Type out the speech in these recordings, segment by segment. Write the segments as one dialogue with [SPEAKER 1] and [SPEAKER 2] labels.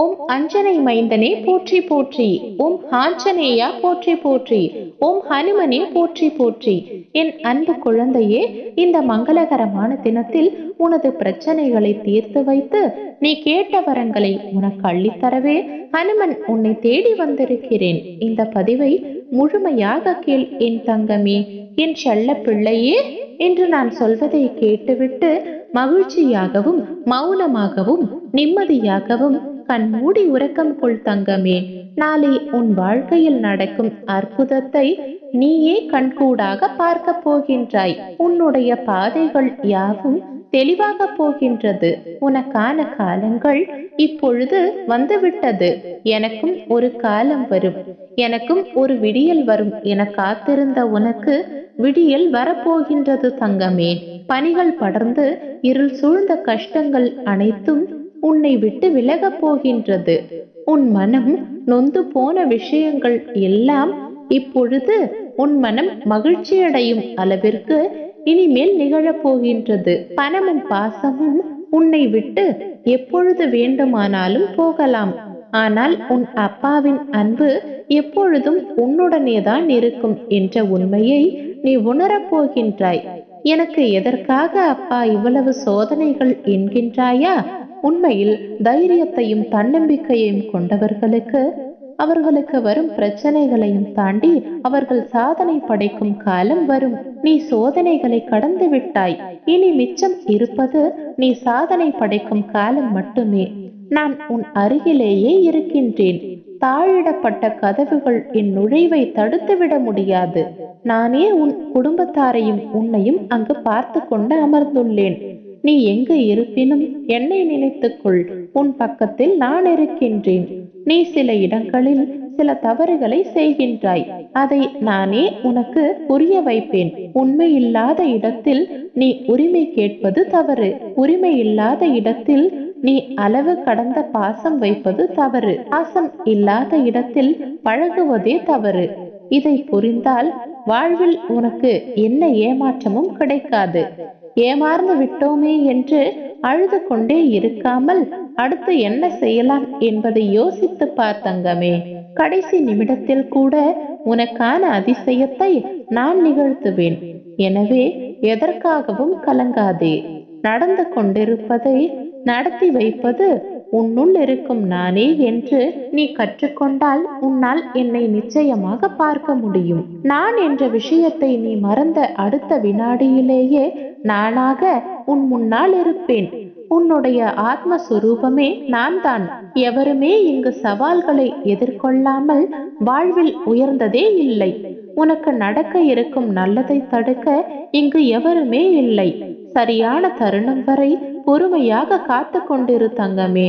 [SPEAKER 1] ஓம் அஞ்சனை மைந்தனே போற்றி போற்றி. ஓம் ஆஞ்சநேயா போற்றி போற்றி. ஓம் ஹனுமனே போற்றி போற்றி. என் அன்பு குழந்தையே இந்த மங்களகரமான தினத்தில் உனது பிரச்சனைகளை தீர்த்து வைத்து நீ கேட்ட வரங்களை உனக்கு அள்ளித்தரவே ஹனுமன் உன்னை தேடி வந்திருக்கிறேன். இந்த பதிவை முழுமையாக கேள் என் தங்கமே. என் செல்ல பிள்ளையே என்று நான் சொல்வதை கேட்டுவிட்டு மகிழ்ச்சியாகவும் மௌனமாகவும் நிம்மதியாகவும் கண் மூடி உறக்கம் கொள் தங்கமே. நாளை உன் வாழ்க்கையில் நடக்கும் அற்புதத்தை நீயே கண்கூடாக பார்க்க போகின்றாய். உன்னுடைய பாதைகள் யாவும் தெளிவாக போகின்றது. உனக்கான காலங்கள் இப்பொழுது வந்துவிட்டது. எனக்கும் ஒரு காலம் வரும். எனக்கும் ஒரு விடியல் வரும். என காத்திருந்த உனக்கு விடியல் வரப்போகின்றது தங்கமே. பணிகள் படர்ந்து இருள் சூழ்ந்த கஷ்டங்கள் அனைத்தும் உன்னை விட்டு விலகப் போகின்றது. உன் மனம் நொந்து போன விஷயங்கள் எல்லாம் இப்பொழுது உன் மனம் மகிழ்ச்சியடையும் அளவிற்கு இனிமேல் நிகழப் போகின்றது. பணமும் பாசமும் உன்னை விட்டு எப்பொழுது வேண்டுமானாலும் போகலாம். ஆனால் உன் அப்பாவின் அன்பு எப்பொழுதும் உன்னுடனே தான் இருக்கும் என்ற உண்மையை நீ உணரப் போகின்றாய். எனக்கு எதற்காக அப்பா இவ்வளவு சோதனைகள் என்கின்றாயா? உண்மையில் தைரியத்தையும் தன்னம்பிக்கையையும் கொண்டவர்களுக்கு அவர்களுக்கு வரும் பிரச்சனைகளையும் தாண்டி அவர்கள் சாதனை படைக்கும் காலம் வரும். நீ சோதனைகளை கடந்து விட்டாய். இனி மிச்சம் இருப்பது நீ சாதனை படைக்கும் காலம் மட்டுமே. நான் உன் அருகிலேயே இருக்கின்றேன். தாழிடப்பட்ட கதவுகள் என் நுழைவை தடுத்துவிட முடியாது. நானே உன் குடும்பத்தாரையும் உன்னையும் அங்கு பார்த்து கொண்டு அமர்ந்துள்ளேன். நீ எங்கு இருப்பினும்? என்னை நினைத்துக்கொள். உன் பக்கத்தில் நான் இருக்கின்றேன். நீ சில இடங்களில் சில தவறுகளை செய்கின்றாய். அதை நானே உனக்கு புரிய வைப்பேன். உண்மை இல்லாத இடத்தில் நீ உரிமை கேட்பது தவறு. உரிமை இல்லாத இடத்தில் நீ அளவு கடந்த பாசம் வைப்பது தவறு. பாசம் இல்லாத இடத்தில் பழகுவதே தவறு. இதை புரிந்தால் வாழ்வில் உனக்கு என்ன ஏமாற்றமும் கிடைக்காது. ஏமாறந்து விட்டோமே என்று அழுது கொண்டே இருக்காமல் அடுத்து என்ன செய்யலாம் என்பதை யோசித்து பார்த்தங்கமே கடைசி நிமிடத்தில் கூட உனக்கான அதிசயத்தை நான் நிகழ்த்துவேன். எனவே எதற்காகவும் கலங்காதே. நடந்து கொண்டிருப்பதை நடத்தி வைப்பது உன்னுள் இருக்கும் நானே என்று நீ கற்றுக்கொண்டால் உன்னால் என்னை நிச்சயமாக பார்க்க முடியும். நான் என்ற விஷயத்தை நீ மறந்த அடுத்த வினாடியிலேயே நானாக உன் முன்னால் இருப்பேன். உன்னுடைய ஆத்மஸ்வரூபமே நான் தான் எவருமே இங்கு சவால்களை எதிர்கொள்ளாமல் வாழ்வில் உயர்ந்ததே இல்லை. உனக்கு நடக்க இருக்கும் நல்லதை தடுக்க இங்கு எவருமே இல்லை. சரியான தருணம் வரை பொறுமையாக காத்து கொண்டிரு தங்கமே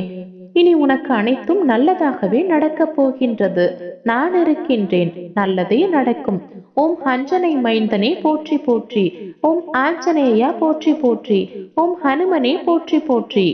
[SPEAKER 1] இனி உனக்கு அனைத்தும் நல்லதாகவே நடக்கப் போகின்றது. நான் இருக்கின்றேன். நல்லதே நடக்கும். ஓம் அஞ்சனை மைந்தனே போற்றி போற்றி. ஓம் ஆஞ்சநேயா போற்றி போற்றி. ஓம் ஹனுமனே போற்றி போற்றி.